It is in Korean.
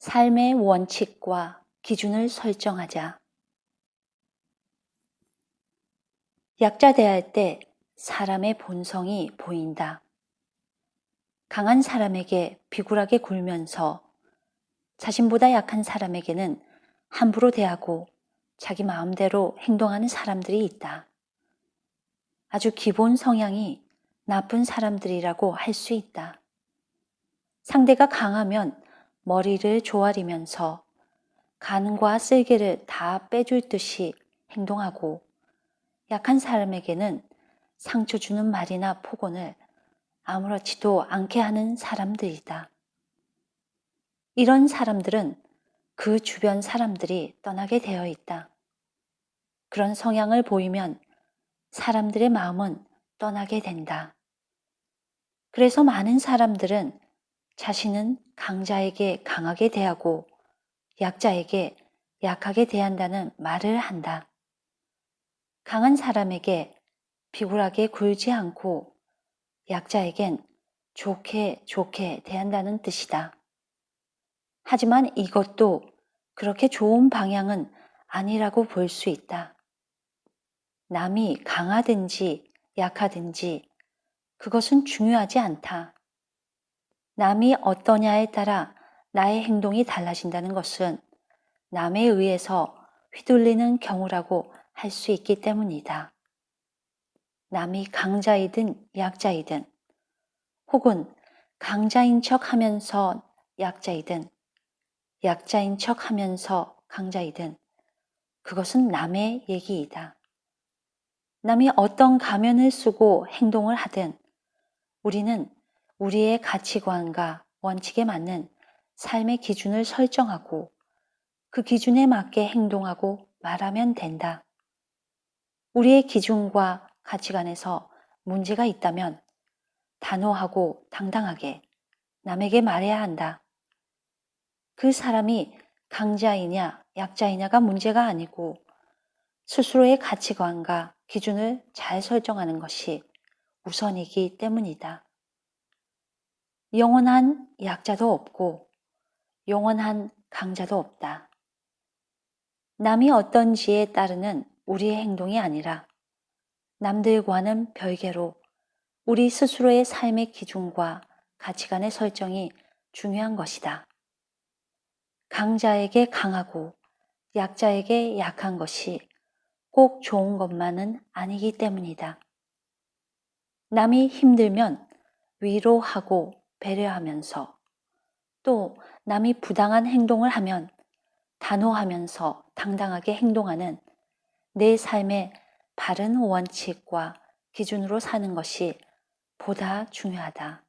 삶의 원칙과 기준을 설정하자. 약자 대할 때 사람의 본성이 보인다. 강한 사람에게 비굴하게 굴면서 자신보다 약한 사람에게는 함부로 대하고 자기 마음대로 행동하는 사람들이 있다. 아주 기본 성향이 나쁜 사람들이라고 할 수 있다. 상대가 강하면 머리를 조아리면서 간과 쓸개를 다 빼줄 듯이 행동하고 약한 사람에게는 상처 주는 말이나 폭언을 아무렇지도 않게 하는 사람들이다. 이런 사람들은 그 주변 사람들이 떠나게 되어 있다. 그런 성향을 보이면 사람들의 마음은 떠나게 된다. 그래서 많은 사람들은 자신은 강자에게 강하게 대하고 약자에게 약하게 대한다는 말을 한다. 강한 사람에게 비굴하게 굴지 않고 약자에겐 좋게 좋게 대한다는 뜻이다. 하지만 이것도 그렇게 좋은 방향은 아니라고 볼 수 있다. 남이 강하든지 약하든지 그것은 중요하지 않다. 남이 어떠냐에 따라 나의 행동이 달라진다는 것은 남에 의해서 휘둘리는 경우라고 할 수 있기 때문이다. 남이 강자이든 약자이든 혹은 강자인 척 하면서 약자이든 약자인 척 하면서 강자이든 그것은 남의 얘기이다. 남이 어떤 가면을 쓰고 행동을 하든 우리는 우리의 가치관과 원칙에 맞는 삶의 기준을 설정하고 그 기준에 맞게 행동하고 말하면 된다. 우리의 기준과 가치관에서 문제가 있다면 단호하고 당당하게 남에게 말해야 한다. 그 사람이 강자이냐 약자이냐가 문제가 아니고 스스로의 가치관과 기준을 잘 설정하는 것이 우선이기 때문이다. 영원한 약자도 없고 영원한 강자도 없다. 남이 어떤지에 따르는 우리의 행동이 아니라 남들과는 별개로 우리 스스로의 삶의 기준과 가치관의 설정이 중요한 것이다. 강자에게 강하고 약자에게 약한 것이 꼭 좋은 것만은 아니기 때문이다. 남이 힘들면 위로하고 배려하면서 또 남이 부당한 행동을 하면 단호하면서 당당하게 행동하는 내 삶의 바른 원칙과 기준으로 사는 것이 보다 중요하다.